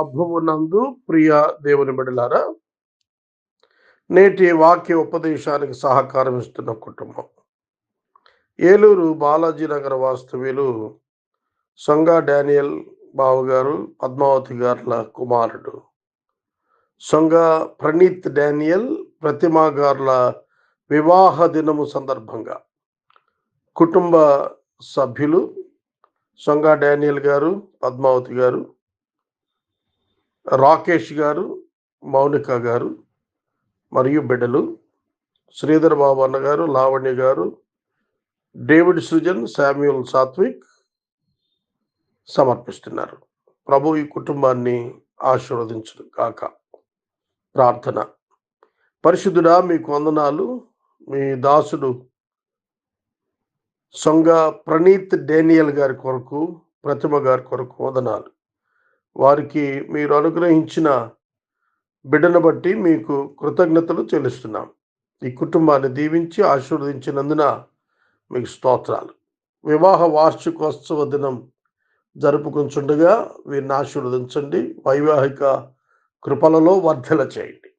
ప్రభువునందు ప్రియ దేవుని బిడలారా నేటి వాక్య ఉపదేశానికి సహకారం ఇస్తున్న కుటుంబం. ఏలూరు బాలాజీ నగర వాస్తవ్యులు సంగా డానియల్ బావు గారు పద్మావతి గారుల కుమారుడు. సొంగ ప్రణీత్ డానియల్ ప్రతిమా గారుల వివాహ దినము సందర్భంగా కుటుంబ సభ్యులు సొంగ డానియల్ గారు పద్మావతి గారు రాకేష్ గారు మౌనిక గారు మరియు బిడ్డలు శ్రీధర్ బాబు అన్న గారు లావణ్య గారు డేవిడ్ సృజన్ శామ్యుల్ సాత్విక్ సమర్పిస్తున్నారు. ప్రభు ఈ కుటుంబాన్ని ఆశీర్వదించును కాక ప్రార్థన. పరిశుద్ధుడా మీకు వందనాలు. మీ దాసుడు సొంగ ప్రణీత్ డేనియల్ గారి కొరకు ప్రతిమ గారి కొరకు వందనాలు. వారికి మీరు అనుగ్రహించిన బిడ్డను బట్టి మీకు కృతజ్ఞతలు చెల్లిస్తున్నాం. ఈ కుటుంబాన్ని దీవించి ఆశీర్వదించినందున మీకు స్తోత్రాలు. వివాహ వార్షికోత్సవ దినం జరుపుకుంటుండగా వీరిని ఆశీర్వదించండి. వైవాహిక కృపలలో వర్ధల చేయండి.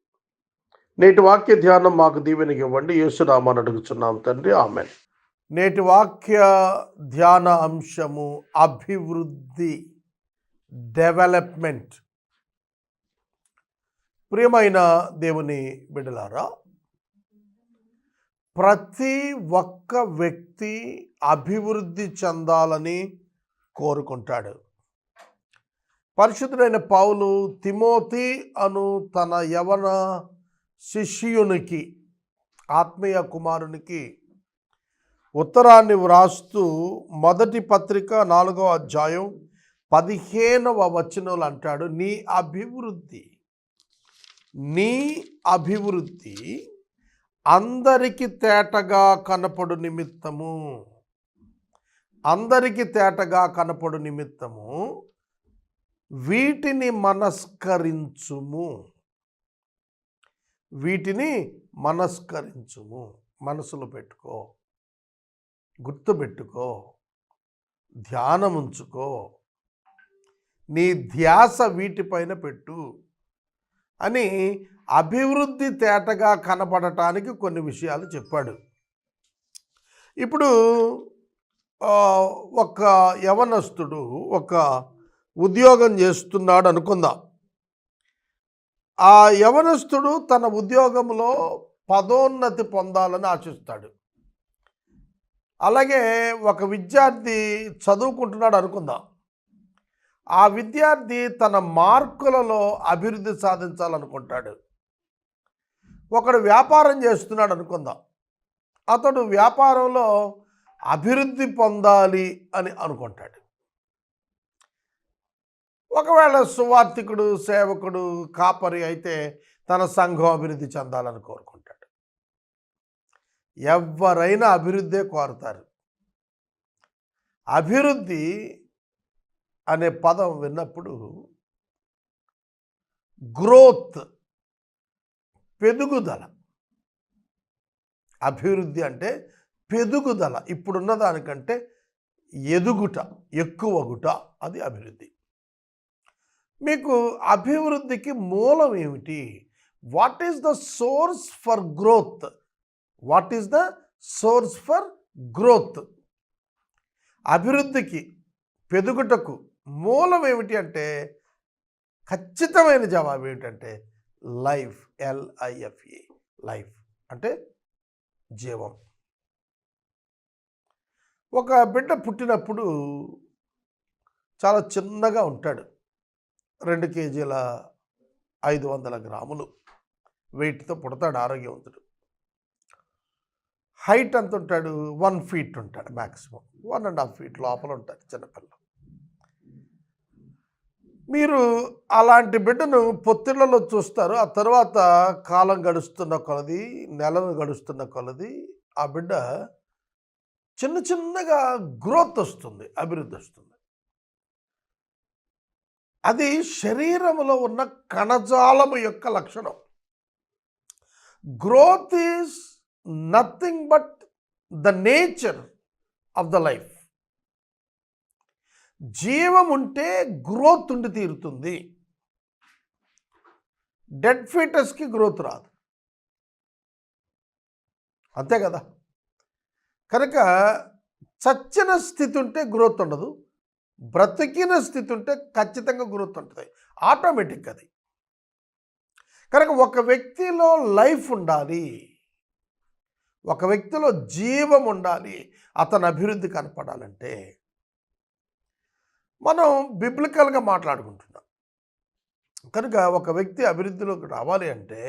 నేటి వాక్య ధ్యానం మాకు దీవెనికి ఇవ్వండి. యేసురామాన్ని అడుగుచున్నాం తండ్రి. ఆమె నేటి వాక్య ధ్యాన అంశము అభివృద్ధి. డెవలప్మెంట్ ప్రియమైన దేవుని బిడలారా ప్రతి ఒక్క వ్యక్తి అభివృద్ధి చెందాలని కోరుకుంటాడు. పరిశుద్ధుడైన పౌలు తిమోతి అను తన యవన శిష్యునికి ఆత్మీయ కుమారునికి ఉత్తరాన్ని వ్రాస్తూ మొదటి పత్రిక నాలుగవ అధ్యాయం పదిహేనవ వచనంలో అంటాడు నీ అభివృద్ధి నీ అభివృద్ధి అందరికి తేటగా కనపడు నిమిత్తము. అందరికి తేటగా కనపడు నిమిత్తము. వీటిని మనస్కరించుము. వీటిని మనస్కరించుము. మనసులో పెట్టుకో గుర్తుపెట్టుకో ధ్యానం ఉంచుకో నీ ధ్యాస వీటిపైన పెట్టు అని అభివృద్ధి తేటగా కనపడటానికి కొన్ని విషయాలు చెప్పాడు. ఇప్పుడు ఒక యవనస్తుడు ఒక ఉద్యోగం చేస్తున్నాడు అనుకుందాం. ఆ యవనస్తుడు తన ఉద్యోగంలో పదోన్నతి పొందాలని ఆశిస్తాడు. అలాగే ఒక విద్యార్థి చదువుకుంటున్నాడు అనుకుందాం. ఆ విద్యార్థి తన మార్కులలో అభివృద్ధి సాధించాలనుకుంటాడు. ఒకడు వ్యాపారం చేస్తున్నాడు అనుకుందాం. అతడు వ్యాపారంలో అభివృద్ధి పొందాలి అని అనుకుంటాడు. ఒకవేళ సువార్థికుడు సేవకుడు కాపరి అయితే తన సంఘం అభివృద్ధి చెందాలని కోరుకుంటాడు. ఎవరైనా అభివృద్ధే కోరుతారు. అభివృద్ధి అనే పదం విన్నప్పుడు గ్రోత్ పెరుగుదల అభివృద్ధి అంటే పెరుగుదల ఇప్పుడున్న దానికంటే ఎదుగుట ఎక్కువగుట అది అభివృద్ధి. మీకు అభివృద్ధికి మూలం ఏమిటి? What is the source for growth? What is the source for growth? అభివృద్ధికి పెరుగుటకు మూలం ఏమిటి అంటే ఖచ్చితమైన జవాబు ఏమిటంటే లైఫ్ ఎల్ఐఎఫ్ఏ లైఫ్ అంటే జీవం. ఒక బిడ్డ పుట్టినప్పుడు చాలా చిన్నగా ఉంటాడు. రెండు కేజీల ఐదు వందల గ్రాములు. వెయిట్తో పుడతాడు ఆరోగ్యవంతుడు. హైట్ ఎంత ఉంటాడు వన్ ఫీట్ ఉంటాడు maximum one and half feet లోపల ఉంటాడు చిన్నపిల్ల. మీరు అలాంటి బిడ్డను పొత్తిళ్ళలో చూస్తారు. ఆ తర్వాత కాలం గడుస్తున్న కొలది నెలలు గడుస్తున్న కొలది ఆ బిడ్డ చిన్న చిన్నగా గ్రోత్ వస్తుంది అభివృద్ధి వస్తుంది. అది శరీరంలో ఉన్న కణజాలము యొక్క లక్షణం. Growth is nothing but the nature of the life. జీవం ఉంటే గ్రోత్ ఉండి తీరుతుంది. డెడ్ ఫీటస్కి గ్రోత్ రాదు. అంతే కదా? కనుక చచ్చిన స్థితి ఉంటే గ్రోత్ ఉండదు. బ్రతికిన స్థితి ఉంటే ఖచ్చితంగా గ్రోత్ ఉంటుంది. ఆటోమేటిక్ అది. కనుక ఒక వ్యక్తిలో లైఫ్ ఉండాలి. ఒక వ్యక్తిలో జీవం ఉండాలి. అతని అభివృద్ధి కనపడాలంటే మనం బిబ్లికల్గా మాట్లాడుకుంటున్నాం. కనుక ఒక వ్యక్తి అభివృద్ధిలోకి రావాలి అంటే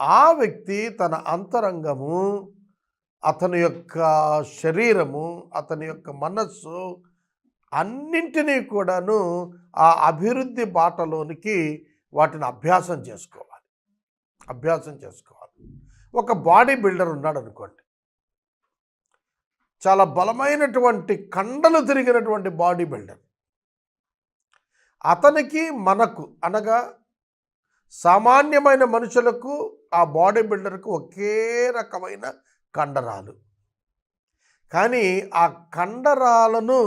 ఆ వ్యక్తి తన అంతరంగము అతని యొక్క శరీరము అతని యొక్క మనస్సు అన్నింటినీ కూడాను ఆ అభివృద్ధి బాటలోనికి వాటిని అభ్యాసం చేసుకోవాలి. అభ్యాసం చేసుకోవాలి. ఒక బాడీ బిల్డర్ ఉన్నాడు అనుకోండి చాలా బలమైనటువంటి కండలు తిరిగినటువంటి బాడీ బిల్డర్. అతనికి మనకు అనగా సామాన్యమైన మనుషులకు ఆ బాడీ బిల్డర్కు ఒకే రకమైన కండరాలు. కానీ ఆ కండరాలను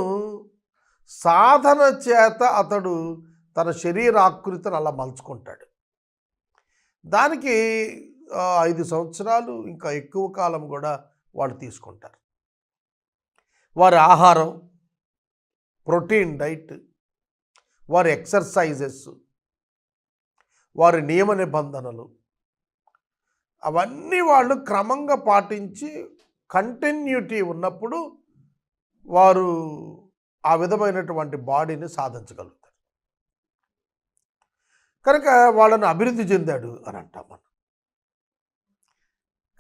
సాధన చేత అతడు తన శరీర ఆకృతిని అలా మలుచుకుంటాడు. దానికి ఐదు సంవత్సరాలు ఇంకా ఎక్కువ కాలం కూడా వాళ్ళు తీసుకుంటారు. వారి ఆహారం ప్రోటీన్ డైట్ వారి ఎక్సర్సైజెస్ వారి నియమ నిబంధనలు అవన్నీ వాళ్ళు క్రమంగా పాటించి కంటిన్యూటీ ఉన్నప్పుడు వారు ఆ విధమైనటువంటి బాడీని సాధించగలుగుతారు. కనుక వాళ్ళను అభివృద్ధి చెందాడు అని అంటాం మనం.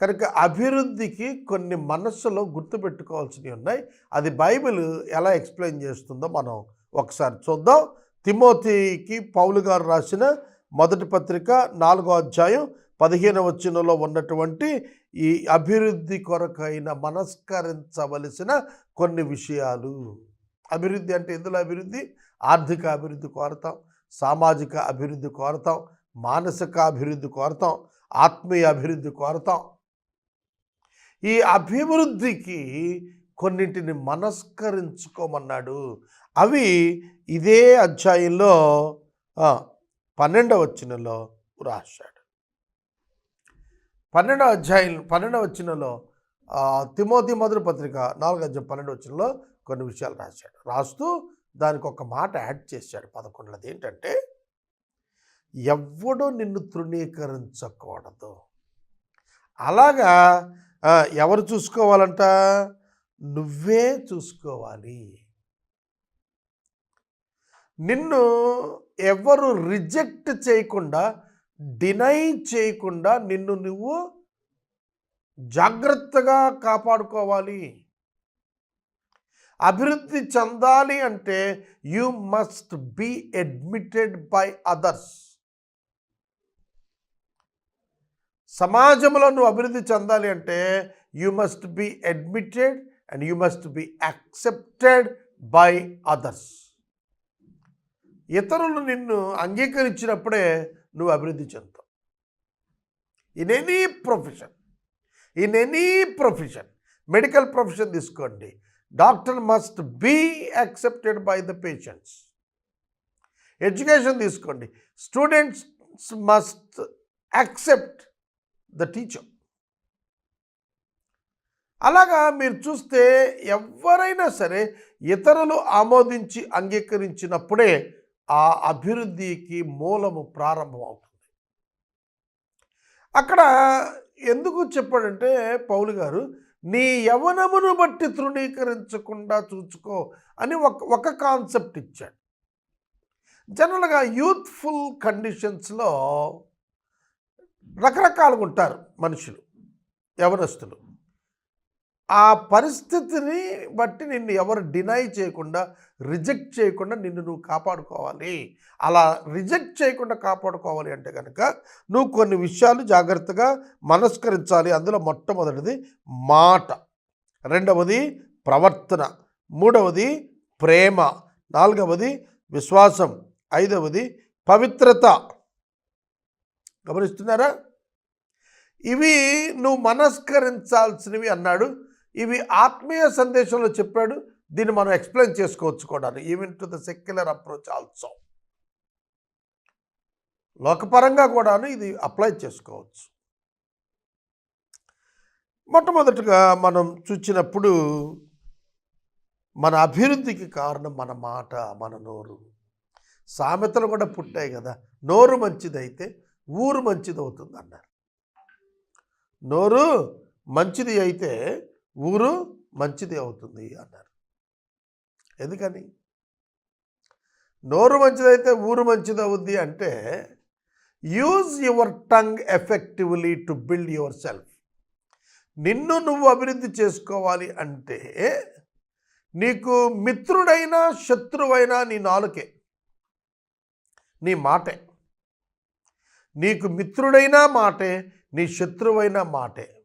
కనుక అభివృద్ధికి కొన్ని మనస్సులో గుర్తుపెట్టుకోవాల్సినవి ఉన్నాయి. అది బైబిల్ ఎలా ఎక్స్ప్లెయిన్ చేస్తుందో మనం ఒకసారి చూద్దాం. తిమోతికి పౌలు గారు రాసిన మొదటి పత్రిక నాలుగో అధ్యాయం పదిహేను వచ్చినలో ఉన్నటువంటి ఈ అభివృద్ధి కొరకైన మనస్కరించవలసిన కొన్ని విషయాలు. అభివృద్ధి అంటే ఎందులో అభివృద్ధి? ఆర్థిక అభివృద్ధి కోరతాం సామాజిక అభివృద్ధి కోరతాం మానసిక అభివృద్ధి కోరతాం ఆత్మీయ అభివృద్ధి కోరతాం. ఈ అభివృద్ధికి కొన్నింటిని మనస్కరించుకోమన్నాడు. అవి ఇదే అధ్యాయంలో పన్నెండవ వచ్చినలో రాశాడు పన్నెండవ అధ్యాయం పన్నెండవ వచ్చినలో తిమోతి మొదటి పత్రిక నాలుగు అధ్యాయం పన్నెండవ వచ్చినలో కొన్ని విషయాలు రాశాడు. రాస్తూ దానికి ఒక మాట యాడ్ చేశాడు. పదకొండులది ఏంటంటే ఎవ్వడూ నిన్ను తృణీకరించకూడదు. అలాగా ఎవరు చూసుకోవాలంట? నువ్వే చూసుకోవాలి. నిన్ను ఎవరు రిజెక్ట్ చేయకుండా డినై చేయకుండా నిన్ను నువ్వు జాగ్రత్తగా కాపాడుకోవాలి. అభివృద్ధి చెందాలి అంటే you must be admitted by others సమాజంలో నువ్వు అభివృద్ధి చెందాలి అంటే you must be admitted and you must be accepted by others ఇతరులు నిన్ను అంగీకరించినప్పుడే నువ్వు అభివృద్ధి చెందుతావు. In any profession in any profession medical profession తీసుకోండి. Doctor must be accepted by the patients education తీసుకోండి. Students must accept the teacher. అలాగా మీరు చూస్తే ఎవరైనా సరే ఇతరులు ఆమోదించి అంగీకరించినప్పుడే ఆ అభివృద్ధికి మూలము ప్రారంభమవుతుంది. అక్కడ ఎందుకు చెప్పాడంటే పౌలు గారు నీ యవనమును బట్టి తృణీకరించకుండా చూచుకో అని ఒక ఒక కాన్సెప్ట్ ఇచ్చాడు. జనరల్గా యూత్ఫుల్ కండిషన్స్లో రకరకాలుగా ఉంటారు మనుషులు యవనస్తులు. ఆ పరిస్థితిని బట్టి నిన్ను ఎవరు డినై చేయకుండా రిజెక్ట్ చేయకుండా నిన్ను నువ్వు కాపాడుకోవాలి. అలా రిజెక్ట్ చేయకుండా కాపాడుకోవాలి అంటే కనుక నువ్వు కొన్ని విషయాలు జాగ్రత్తగా మనస్కరించాలి. అందులో మొట్టమొదటిది మాట. రెండవది ప్రవర్తన. మూడవది ప్రేమ. నాలుగవది విశ్వాసం. ఐదవది పవిత్రత. గమనిస్తున్నారా? ఇవి నువ్వు మనస్కరించాల్సినవి అన్నాడు. ఇవి ఆత్మీయ సందేశంలో చెప్పాడు. దీన్ని మనం ఎక్స్ప్లెయిన్ చేసుకోవచ్చు కూడా. Even to the secular approach also లోకపరంగా కూడాను ఇది అప్లై చేసుకోవచ్చు. మొట్టమొదటిగా మనం చూచినప్పుడు మన అభివృద్ధికి కారణం మన మాట మన నోరు. సామెతలు కూడా పుట్టాయి కదా. నోరు మంచిదైతే ఊరు మంచిది అవుతుంది అన్నారు నోరు మంచిది అయితే ఊరు మంచిది అవుతుంది అన్నారు. ఎందుకని? నోరు మంచిదైతే ఊరు మంచిది అవుద్ది అంటే use your tongue effectively to build your self. నిన్ను నువ్వు అభివృద్ధి చేసుకోవాలి అంటే నీకు మిత్రుడైనా శత్రువైనా నీ నాలుకే. నీ మాటే. నీకు మిత్రుడైనా మాటే నీ శత్రువైన మాటే.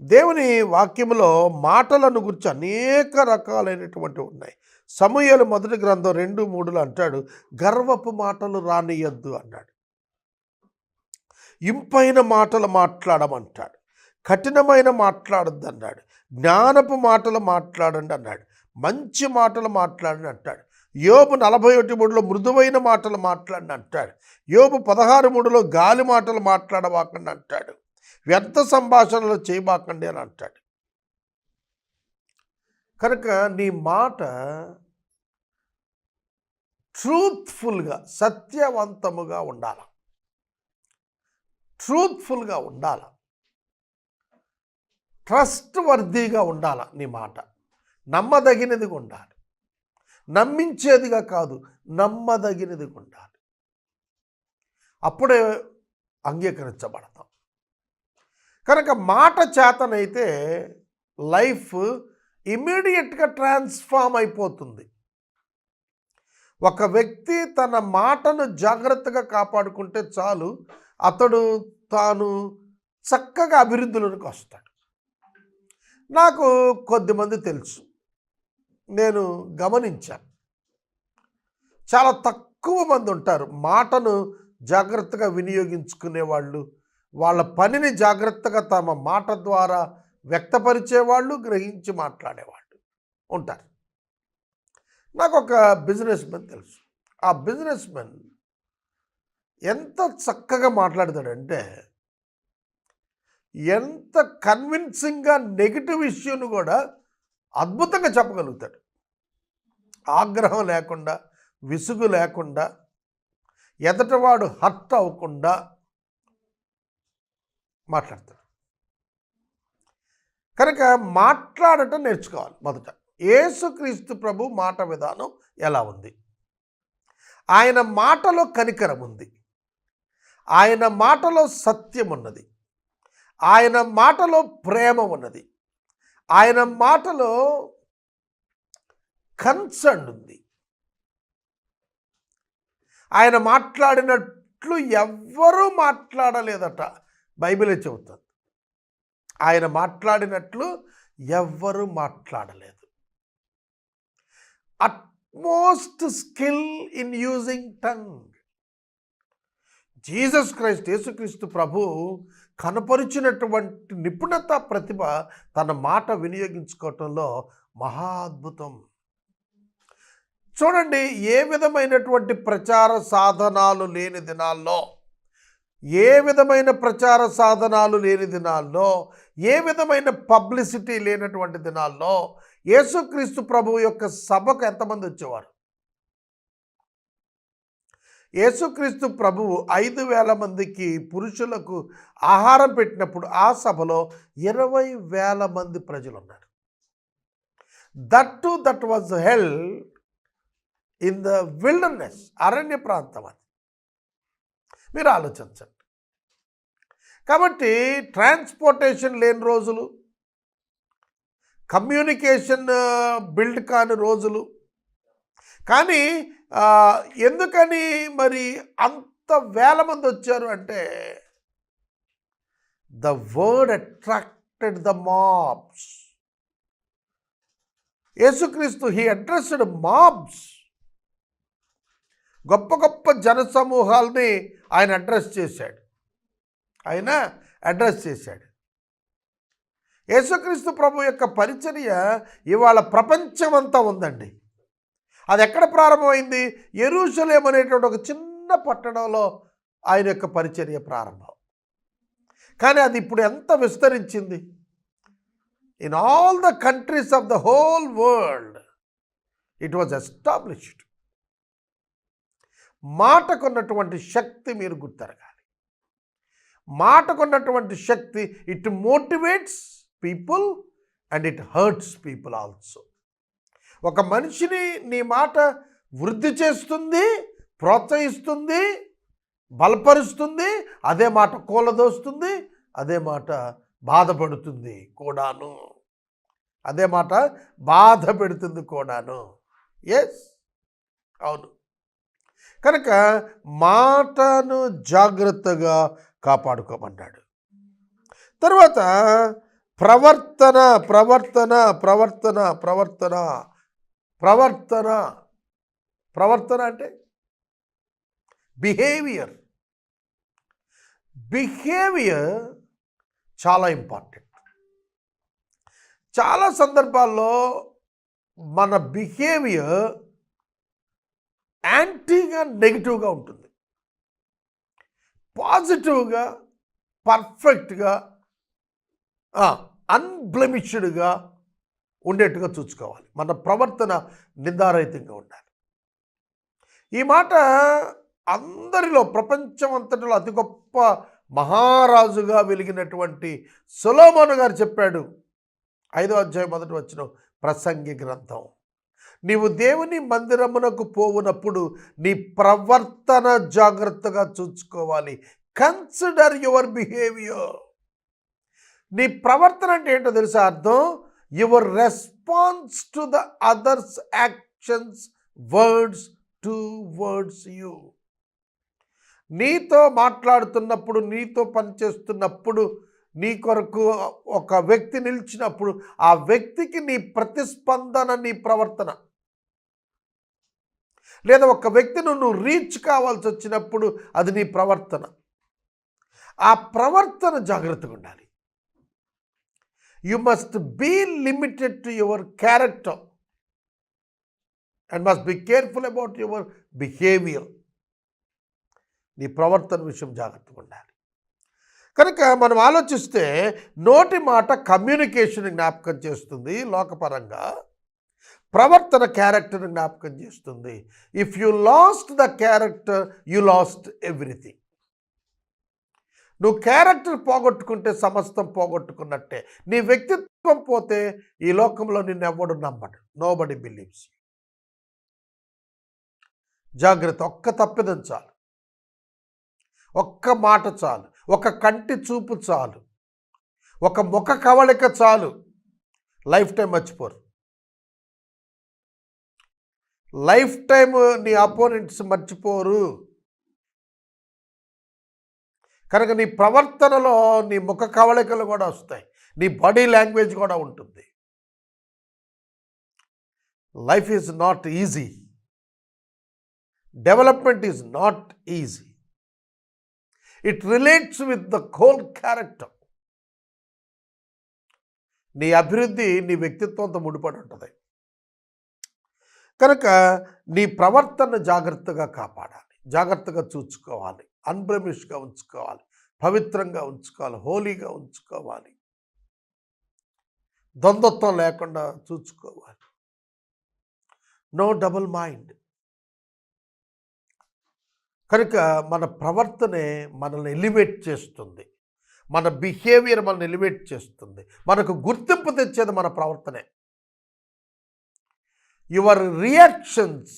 దేవుని వాక్యంలో మాటలను గురించి అనేక రకాలైనటువంటి ఉన్నాయి. సమూహలు మొదటి గ్రంథం రెండు మూడులో అంటాడు గర్వపు మాటలు రానియద్దు అన్నాడు. ఇంపైన మాటలు మాట్లాడమంటాడు. కఠినమైన మాట్లాడద్దు అన్నాడు జ్ఞానపు మాటలు మాట్లాడండి అన్నాడు. మంచి మాటలు మాట్లాడండి అంటాడు. యోబు నలభై ఒకటి మూడులో మృదువైన మాటలు మాట్లాడండి అంటాడు. యోబు పదహారు మూడులో గాలి మాటలు మాట్లాడబాకండి అంటాడు. వ్యర్థ సంభాషణలు చేయబాకండి అని అంటాడు. కనుక నీ మాట ట్రూత్ఫుల్గా సత్యవంతముగా ఉండాలి. ట్రూత్ఫుల్గా ఉండాలి. ట్రస్ట్ వర్దీగా ఉండాలి నీ మాట. నమ్మదగినదిగా ఉండాలి. నమ్మించేదిగా కాదు నమ్మదగినదిగా ఉండాలి. అప్పుడే అంగీకరించబడతాం. కనుక మాట చేతనైతే లైఫ్ ఇమీడియట్గా ట్రాన్స్ఫామ్ అయిపోతుంది. ఒక వ్యక్తి తన మాటను జాగ్రత్తగా కాపాడుకుంటే చాలు అతడు తాను చక్కగా అభివృద్ధిలోనికి వస్తాడు. నాకు కొద్దిమంది తెలుసు. నేను గమనించాను. చాలా తక్కువ మంది ఉంటారు. మాటను జాగ్రత్తగా వినియోగించుకునే వాళ్ళు వాళ్ళ పనిని జాగ్రత్తగా తమ మాట ద్వారా వ్యక్తపరిచేవాళ్ళు గ్రహించి మాట్లాడేవాళ్ళు ఉంటారు. నాకు ఒక బిజినెస్ మెన్ తెలుసు. ఆ బిజినెస్ మెన్ ఎంత చక్కగా మాట్లాడతాడంటే ఎంత కన్విన్సింగ్గా నెగిటివ్ ఇష్యూను కూడా అద్భుతంగా చెప్పగలుగుతాడు. ఆగ్రహం లేకుండా విసుగు లేకుండా ఎదటవాడు హర్ట్ అవ్వకుండా మాట్లాడతాడు. కనుక మాట్లాడటం నేర్చుకోవాలి మొదట. యేసుక్రీస్తు ప్రభు మాట విధానం ఎలా ఉంది? ఆయన మాటలో కనికరం ఉంది. ఆయన మాటలో సత్యం ఉన్నది. ఆయన మాటలో ప్రేమ ఉన్నది. ఆయన మాటలో కన్సర్న్ ఉంది. ఆయన మాట్లాడినట్లు ఎవ్వరూ మాట్లాడలేదట. బైబిలే చెబుతుంది. ఆయన మాట్లాడినట్లు ఎవ్వరూ మాట్లాడలేదు. Utmost skill in using tongue. Jesus Christ యేసుక్రీస్తు ప్రభు కనపరిచినటువంటి నిపుణత ప్రతిభ తన మాట వినియోగించుకోవటంలో మహా అద్భుతం. చూడండి ఏ విధమైనటువంటి ప్రచార సాధనాలు లేని దినాల్లో ఏ విధమైన ప్రచార సాధనాలు లేని దినాల్లో ఏ విధమైన పబ్లిసిటీ లేనటువంటి దినాల్లో యేసుక్రీస్తు ప్రభువు యొక్క సభకు ఎంతమంది వచ్చేవారు? యేసుక్రీస్తు ప్రభువు ఐదు వేల మందికి పురుషులకు ఆహారం పెట్టినప్పుడు ఆ సభలో ఇరవై వేల మంది ప్రజలు ఉన్నారు that to that was hell in the wilderness అరణ్య ప్రాంతం అది. మీరు ఆలోచించండి. కాబట్టి ట్రాన్స్పోర్టేషన్ లేని రోజులు కమ్యూనికేషన్ బిల్డ్ కాని రోజులు. కానీ ఎందుకని మరి అంత వేల మంది వచ్చారు అంటే the word attracted the mobs. యేసుక్రీస్తు హీ అడ్రస్డ్ మాబ్స్. గొప్ప గొప్ప జనసమూహాల్ని ఆయన అడ్రస్ చేశాడు. ఆయన అడ్రస్ చేశాడు. యేసుక్రీస్తు ప్రభు యొక్క పరిచర్య ఇవాళ ప్రపంచమంతా ఉందండి. అది ఎక్కడ ప్రారంభమైంది? ఎరుషలేం అనేటువంటి ఒక చిన్న పట్టణంలో ఆయన యొక్క పరిచర్య ప్రారంభం. కానీ అది ఇప్పుడు ఎంత విస్తరించింది? In all the countries of the whole world it was established మాటకున్నటువంటి శక్తి మీరు గుర్తెరగాలి. మాటకున్నటువంటి శక్తి it motivates people and it hurts people also. ఒక మనిషిని నీ మాట వృద్ధి చేస్తుంది ప్రోత్సహిస్తుంది బలపరుస్తుంది అదే మాట కూలదోస్తుంది అదే మాట బాధపడుతుంది కూడాను. అదే మాట బాధ పెడుతుంది కూడాను. ఎస్ అవును. కనుక మాటను జాగ్రత్తగా కాపాడుకోమన్నాడు. తర్వాత ప్రవర్తన ప్రవర్తన ప్రవర్తన ప్రవర్తన ప్రవర్తన ప్రవర్తన అంటే బిహేవియర్. బిహేవియర్ చాలా ఇంపార్టెంట్. చాలా సందర్భాల్లో మన బిహేవియర్ యాంటీగా నెగిటివ్గా ఉంటుంది. పాజిటివ్గా పర్ఫెక్ట్గా అన్బ్లెమిష్డ్గా ఉండేట్టుగా చూసుకోవాలి. మన ప్రవర్తన నిందారహితంగా ఉండాలి. ఈ మాట అందరిలో ప్రపంచం అంతటిలో అతి గొప్ప మహారాజుగా వెలిగినటువంటి సులోమోను గారు చెప్పాడు. ఐదో అధ్యాయం మొదటి వచ్చిన ప్రసంగి గ్రంథం. నీవు దేవుని మందిరమునకు పోవునప్పుడు నీ ప్రవర్తన జాగ్రత్తగా చూసుకోవాలి. కన్సిడర్ యువర్ బిహేవియర్ నీ ప్రవర్తన అంటే ఏంటో తెలుసా అర్థం? Your response to the others actions words to words you నీతో మాట్లాడుతున్నప్పుడు నీతో పనిచేస్తున్నప్పుడు నీ కొరకు ఒక వ్యక్తి నిలిచినప్పుడు ఆ వ్యక్తికి నీ ప్రతిస్పందన నీ ప్రవర్తన. లేదా ఒక వ్యక్తి నువ్వు రీచ్ కావాల్సి వచ్చినప్పుడు అది నీ ప్రవర్తన. ఆ ప్రవర్తన జాగ్రత్తగా ఉండాలి. You must be limited to your character and must be careful about your behaviour నీ ప్రవర్తన విషయం జాగ్రత్తగా ఉండాలి. కనుక మనం ఆలోచిస్తే నోటి మాట కమ్యూనికేషన్ జ్ఞాపకం చేస్తుంది లోకపరంగా. ప్రవర్తన క్యారెక్టర్ జ్ఞాపకం చేస్తుంది. If you lost the character you lost everything నువ్వు క్యారెక్టర్ పోగొట్టుకుంటే సమస్తం పోగొట్టుకున్నట్టే. నీ వ్యక్తిత్వం పోతే ఈ లోకంలో నిన్ను ఎవడు నమ్మడు. నో బడి బిలీవ్స్ జాగ్రత్త ఒక్క తప్పిదం చాలు. ఒక్క మాట చాలు. ఒక కంటి చూపు చాలు. ఒక ముఖ కవళిక చాలు. లైఫ్ టైం మర్చిపోరు. లైఫ్ టైం నీ అపోనెంట్స్ మర్చిపోరు. కనుక నీ ప్రవర్తనలో నీ ముఖ కవళికలు కూడా వస్తాయి. నీ బాడీ లాంగ్వేజ్ కూడా ఉంటుంది. Life is not easy. Development is not easy. It relates with the whole character. నీ అభివృద్ధి నీ వ్యక్తిత్వంతో ముడిపడి ఉంటుంది. కనుక నీ ప్రవర్తన జాగ్రత్తగా కాపాడాలి. జాగ్రత్తగా చూసుకోవాలి. అన్బ్రమిష్గా ఉంచుకోవాలి. పవిత్రంగా ఉంచుకోవాలి. హోలీగా ఉంచుకోవాలి. ద్వంద్వత్వం లేకుండా చూసుకోవాలి. No double mind. కనుక మన ప్రవర్తనే మనల్ని ఎలివేట్ చేస్తుంది. మన బిహేవియర్ మనల్ని ఎలివేట్ చేస్తుంది. మనకు గుర్తింపు తెచ్చేది మన ప్రవర్తనే. Your reactions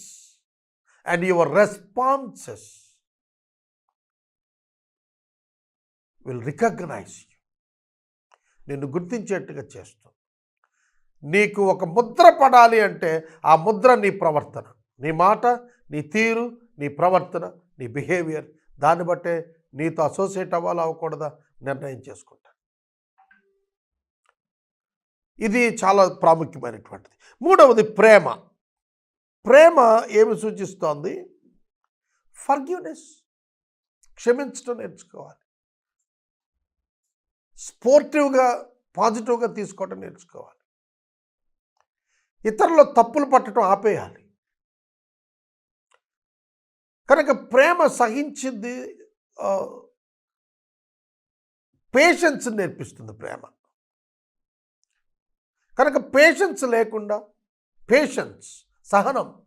and your responses will recognise you. నిన్ను గుర్తించేట్టుగా చేస్తుంది నీకు ఒక ముద్ర పడాలి అంటే ఆ ముద్ర నీ ప్రవర్తన. నీ మాట నీ తీరు నీ ప్రవర్తన నీ బిహేవియర్ దాన్ని బట్టే నీతో అసోసియేట్ అవ్వాలా అవ్వకూడదా నిర్ణయం చేసుకుంటా. ఇది చాలా ప్రాముఖ్యమైనటువంటిది. మూడవది ప్రేమ. ప్రేమ ఏమి సూచిస్తోంది? ఫర్గ్యూనెస్. క్షమించడం నేర్చుకోవాలి. స్పోర్టివ్గా పాజిటివ్గా తీసుకోవటం నేర్చుకోవాలి. ఇతరుల తప్పులు పట్టడం ఆపేయాలి. కనుక ప్రేమ సహించింది పేషెన్స్ నేర్పిస్తుంది ప్రేమ. కనుక పేషెన్స్ లేకుండా పేషెన్స్ సహనం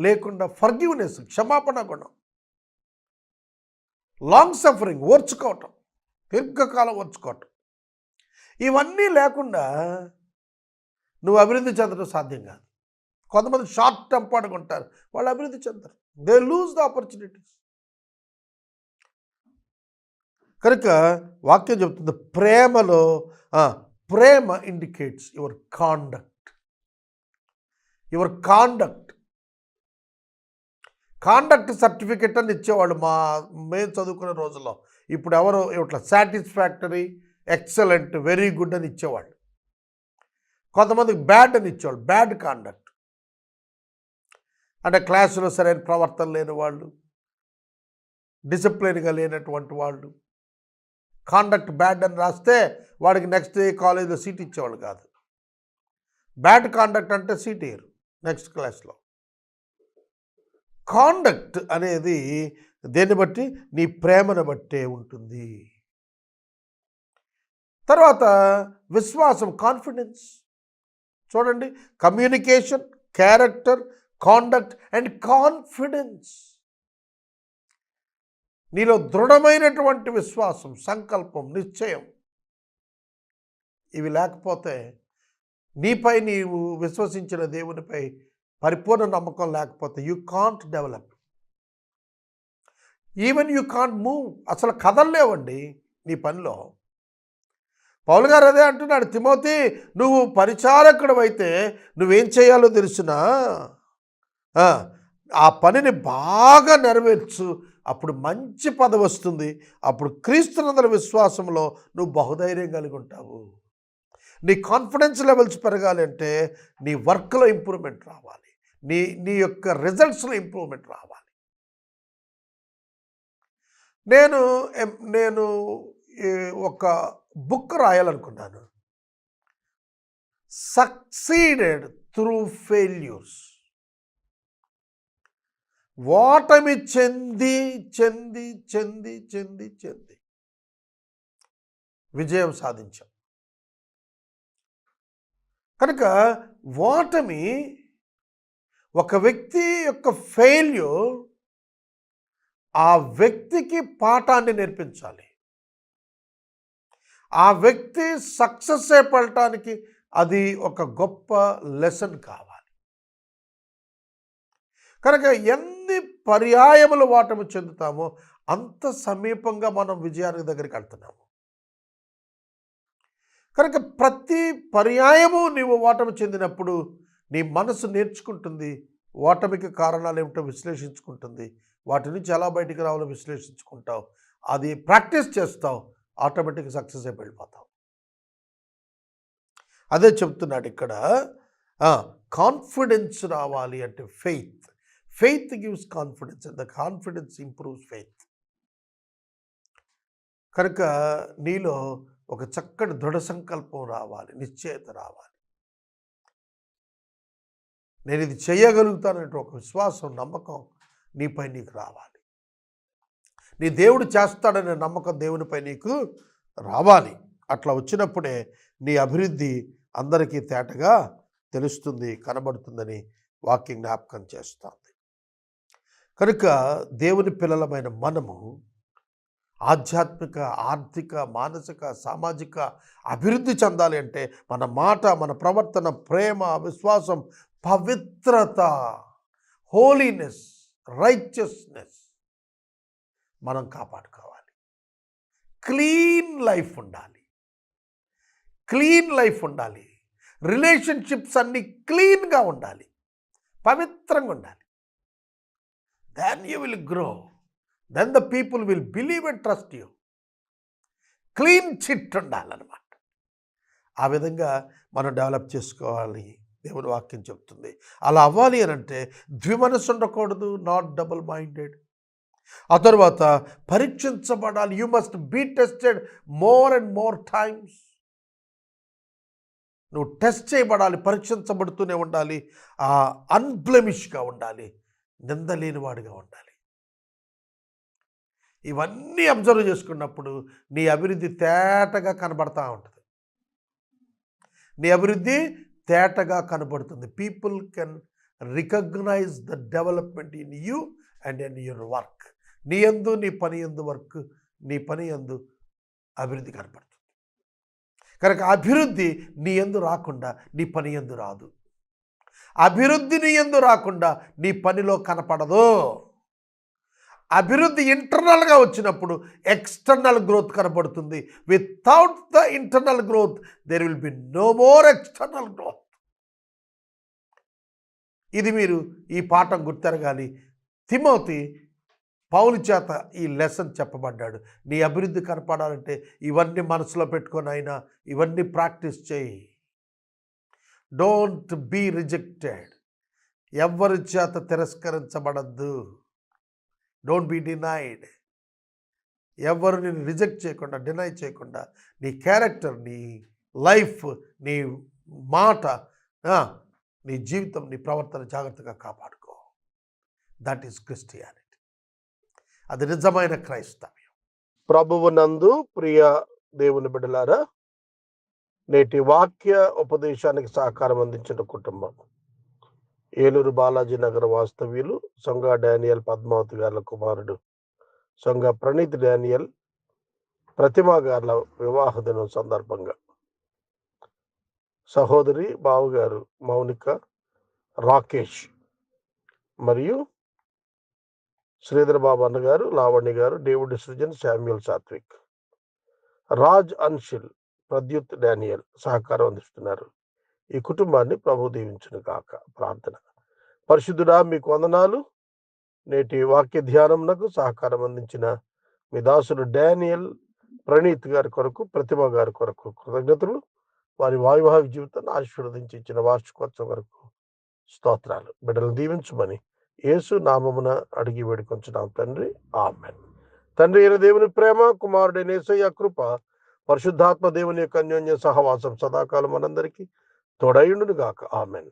లేకుండా ఫర్గివ్నెస్ క్షమాపణ గుణం లాంగ్ సఫరింగ్ ఓర్చుకోవటం దీర్ఘకాలం ఓర్చుకోవటం ఇవన్నీ లేకుండా నువ్వు అభివృద్ధి చెందడం సాధ్యం కాదు. కొంతమంది షార్ట్ టెంపర్డ్గా ఉంటారు. వాళ్ళు అభివృద్ధి చెందరు. దే లూజ్ ద ఆపర్చునిటీస్ కనుక వాక్యం చెప్తుంది ప్రేమలో ప్రేమ indicates your conduct your conduct conduct certificate అని ఇచ్చేవాళ్ళు మా మేము చదువుకునే రోజుల్లో. ఇప్పుడు ఎవరు ఇట్లా సాటిస్ఫాక్టరీ ఎక్సలెంట్ వెరీ గుడ్ అని ఇచ్చేవాళ్ళు. కొంతమందికి బ్యాడ్ అని ఇచ్చేవాళ్ళు బ్యాడ్ కాండక్ట్ అంటే క్లాసులో సరైన ప్రవర్తన లేని వాళ్ళు డిసిప్లిన్గా లేనటువంటి వాళ్ళు. కాండక్ట్ బ్యాడ్ అని రాస్తే వాడికి నెక్స్ట్ కాలేజీలో సీట్ ఇచ్చేవాళ్ళు కాదు. బ్యాడ్ కాండక్ట్ అంటే సీట్ ఇయ్యరు నెక్స్ట్ క్లాస్లో కాండక్ట్ అనేది దేన్ని బట్టి? నీ ప్రేమను బట్టే ఉంటుంది. తర్వాత విశ్వాసం కాన్ఫిడెన్స్ చూడండి communication character conduct and confidence నీలో దృఢమైనటువంటి విశ్వాసం సంకల్పం నిశ్చయం ఇవి లేకపోతే నీపై నీవు విశ్వసించిన దేవునిపై పరిపూర్ణ నమ్మకం లేకపోతే you can't develop even you can't move అసలు కదలలేవండి నీ పనిలో. పౌలు గారు అదే అంటున్నాడు తిమోతి నువ్వు పరిచారకుడు అయితే నువ్వేం చేయాలో తెలుసునా? ఆ పనిని బాగా నెరవేర్చు. అప్పుడు మంచి పదవి వస్తుంది. అప్పుడు క్రీస్తునందరి విశ్వాసంలో నువ్వు బహుధైర్యం కలిగి ఉంటావు. నీ కాన్ఫిడెన్స్ లెవెల్స్ పెరగాలి అంటే నీ వర్క్లో ఇంప్రూవ్మెంట్ రావాలి. నీ నీ యొక్క రిజల్ట్స్లో ఇంప్రూవ్మెంట్ రావాలి. నేను నేను ఒక బుక్ రాయాలనుకున్నాను. సక్సీడెడ్ త్రూ ఫెయిల్యూర్స్ ఓటమి చెంది చెంది చెంది చెంది. చెంది విజయం సాధించాం. కనుక ఓటమి ఒక వ్యక్తి యొక్క ఫెయిల్యూర్ ఆ వ్యక్తికి పాఠాన్ని నేర్పించాలి. ఆ వ్యక్తి సక్సెస్ అయిపడటానికి అది ఒక గొప్ప లెసన్ కావాలి కనుక ఎన్ని పర్యాయములు ఓటమి చెందుతామో అంత సమీపంగా మనం విజయానికి దగ్గరికి వెళ్తున్నాము. కనుక ప్రతి పర్యాయము నీవు ఓటమి చెందినప్పుడు నీ మనసు నేర్చుకుంటుంది ఓటమికి కారణాలు ఏమిటో విశ్లేషించుకుంటుంది వాటి నుంచి ఎలా బయటికి రావాలో విశ్లేషించుకుంటావు అది ప్రాక్టీస్ చేస్తావు ఆటోమేటిక్ సక్సెస్ అయిపోయి వెళ్ళిపోతావు. అదే చెప్తున్నాడు ఇక్కడ కాన్ఫిడెన్స్ రావాలి అంటే faith. Faith gives confidence the confidence improves faith కనుక నీలో ఒక చక్కటి దృఢ సంకల్పం రావాలి నిశ్చయత రావాలి. నేను ఇది చేయగలుగుతానంటే ఒక విశ్వాసం నమ్మకం నీపై నీకు రావాలి. నీ దేవుడు చేస్తాడనే నమ్మకం దేవునిపై నీకు రావాలి. అట్లా వచ్చినప్పుడే నీ అభివృద్ధి అందరికీ తేటగా తెలుస్తుంది కనబడుతుందని వాక్యం జ్ఞాపకం చేస్తాను కనుక దేవుని పిల్లలమైన మనము ఆధ్యాత్మిక ఆర్థిక మానసిక సామాజిక అభివృద్ధి చెందాలి అంటే మన మాట మన ప్రవర్తన ప్రేమ విశ్వాసం పవిత్రత హోలీనెస్ రైచియస్నెస్ మనం కాపాడుకోవాలి. క్లీన్ లైఫ్ ఉండాలి. క్లీన్ లైఫ్ ఉండాలి. రిలేషన్షిప్స్ అన్నీ క్లీన్గా ఉండాలి. పవిత్రంగా ఉండాలి. Then you will grow then the people will believe and trust you clean chit ఉండాలన్నమాట. ఆ విధంగా మనం డెవలప్ చేసుకోవాలి. దేవుని వాక్యం చెప్తుంది. అలా అవ్వాలి అని అంటే ద్విమనసు ఉండకూడదు నాట్ డబుల్ మైండెడ్ ఆ తర్వాత పరీక్షించబడాలి. You must be tested more and more times నువ్వు టెస్ట్ చేయబడాలి పరీక్షించబడుతూనే ఉండాలి. అన్బ్లెమిష్గా ఉండాలి. నిందలేనివాడిగా ఉండాలి. ఇవన్నీ అబ్జర్వ్ చేసుకున్నప్పుడు నీ అభివృద్ధి తేటగా కనబడతా ఉంటుంది. నీ అభివృద్ధి తేటగా కనబడుతుంది. People can recognise the development in you and in your work నీ ఎందు నీ పని ఎందు వర్క్ నీ పని ఎందు అభివృద్ధి కనపడుతుంది కనుక అభివృద్ధి నీ ఎందు రాకుండా నీ పని ఎందు రాదు. అభివృద్ధిని ఎందు రాకుండా నీ పనిలో కనపడదు. అభివృద్ధి ఇంటర్నల్గా వచ్చినప్పుడు ఎక్స్టర్నల్ గ్రోత్ కనపడుతుంది. Without the internal growth there will be no more external growth. ఇది మీరు ఈ పాఠం గుర్తెరగాలి. తిమోతి పౌలు చేత ఈ లెసన్ చెప్పబడ్డాడు. నీ అభివృద్ధి కనపడాలంటే ఇవన్నీ మనసులో పెట్టుకొని అయినా ఇవన్నీ ప్రాక్టీస్ చేయి. డోంట్ బీ రిజెక్టెడ్ ఎవరి చేత తిరస్కరించబడద్దు. డోంట్ బీ డినైడ్ ఎవరు నేను రిజెక్ట్ చేయకుండా డినై చేయకుండా నీ క్యారెక్టర్ నీ లైఫ్ నీ మాట నీ జీవితం నీ ప్రవర్తన జాగ్రత్తగా కాపాడుకో. దట్ ఈస్ క్రిస్టియానిటీ అది నిజమైన క్రైస్తవ్యం. ప్రభువు నందు ప్రియ దేవుని బిడ్డలారా నేటి వాక్య ఉపదేశానికి సహకారం అందించిన కుటుంబం. ఏలూరు బాలాజీ నగర వాస్తవ్యులు సొంగ డానియల్ పద్మావతి గార్ల కుమారుడు సొంగ ప్రణీత్ డానియల్ ప్రతిమా గారుల వివాహ దినం సందర్భంగా. సహోదరి బావుగారు మౌనిక రాకేష్ మరియు శ్రీధర్ బాబు అన్నగారు Lavanya garu David Srujan Samuel Satvik. Raj Anshil Pradyut Daniel సహకారం అందిస్తున్నారు. ఈ కుటుంబాన్ని ప్రభు దీవించును కాక ప్రార్థన. పరిశుద్ధుడా మీకు వందనాలు. నేటి వాక్య ధ్యానంనకు సహకారం అందించిన మీ దాసుడు డానియల్ ప్రణీత్ గారి కొరకు ప్రతిభ గారి కొరకు కృతజ్ఞతలు. వారి వైవాహిక జీవితాన్ని ఆశీర్వదించి ఇచ్చిన వార్షికోత్సవం వరకు స్తోత్రాలు. బిడ్డలు దీవించమని యేసు నామమున అడిగి వేడుకొంచున్నాం తండ్రి. ఆమెన్. తండ్రి అయిన దేవుని ప్రేమ కుమారుడైన యేసయ్య కృప పరిశుద్ధాత్మ దేవుని యొక్క అన్యోన్య సహవాసం సదాకాలం మనందరికీ తోడయుండును గాక ఆమెన్